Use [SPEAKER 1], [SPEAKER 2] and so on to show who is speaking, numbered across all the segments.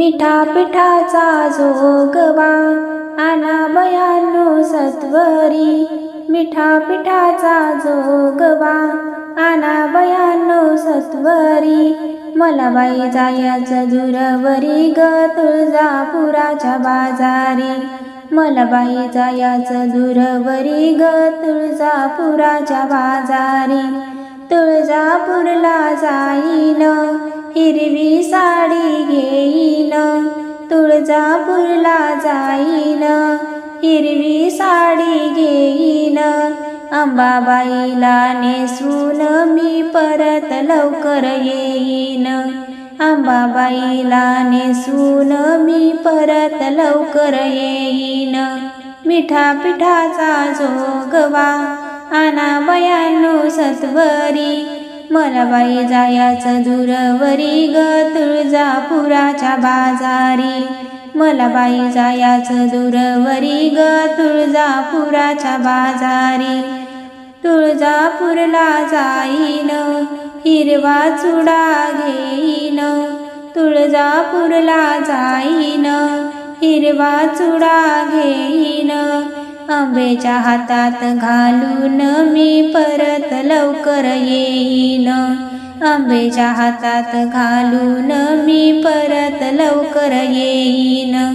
[SPEAKER 1] मिठा पिठाचा जोगवा आना बयानो सत्वरी. मिठा पिठाचा जोगवा आना बयानो सत्वरी. मला बाई जायाचं दुरवरी ग तुळजापुराच्या बाजारी. मला बाई जायाचं दुरवरी ग तुळजापुराच्या बाजारी. तुळजापूरला जाईन हिरवी साडी घेईन तुळजापूरला जाईन. हिरवी साडी घेईन अंबाबाईला नेसून मी परत लवकर येईन. अंबाबाईला नेसून मी परत लवकर येईन. मिठा पिठाचा जोगवा आना बयानो सत्वरी मला बाई जायाचं दूरवरी ग तुळजापुराच्या बाजारी. मला बाई जायाचं दूरवरी ग तुळजापुराच्या बाजारी. तुळजापूरला जाईन हिरवा चुडा घेईन. तुळजापूरला जाईन हिरवा चुडा घेईन. आंब्याच्या हातात घालून मी परत लवकर येईन. आंब्याच्या हातात घालून मी परत लवकर येईन.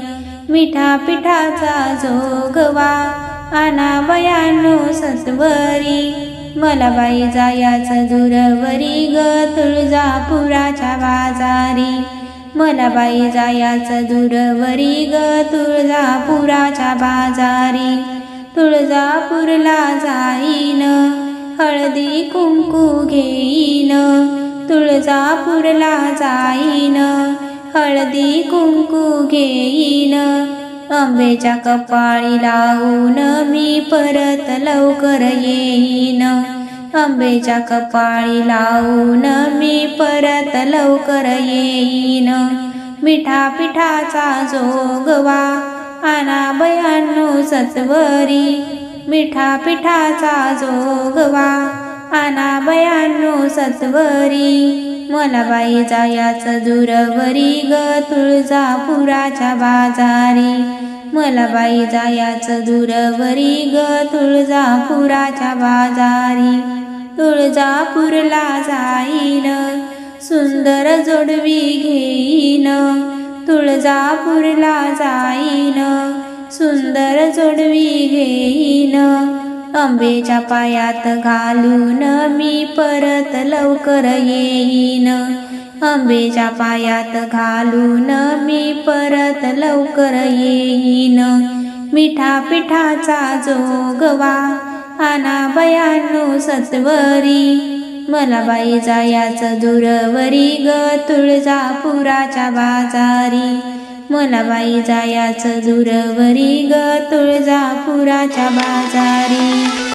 [SPEAKER 1] मिठा पिठाचा जोगवा आना बयानो सत्वरी. मला बाई जायाच दुरवरी ग तुळजापुराच्या बाजारी. मला बाई जायाच दुरवरी ग तुळजापुराच्या बाजारी. तुळजापूरला जाईन. हळदी कुंकू घेईन. तुळजापूरला जाईन. हळदी कुंकू घेईन. आंबेच्या कपाळी लावून मी परत लवकर येईन. आंबेच्या कपाळी लावून मी परत लवकर येईन. मिठा पिठाचा जोगवा आना बयान सत्वरी मिठा पिठाचा जोगवा आना बयानो सत्वरी मला बाई जायाचं जुरवरी ग तुळजापुराच्या बाजारी मला बाई जायाच जुरवरी ग तुळजापुराच्या बाजारी. तुळजापूरला जाईन सुंदर जोडवी घेईन तुळजापूरला जाईन सुंदर जोडवी घेईन. आंबेच्या पायात घालून मी परत लवकर येईन. आंबेच्या पायात घालून मी परत लवकर येईन. मिठा पिठाचा जोगवा आना बयानो सत्वरी. मला बाई जायाचं दुरवरी ग तुळजापुराच्या बाजारी. मला बाई जायाचं दूरवरी ग तुळजापुराच्या बाजारी.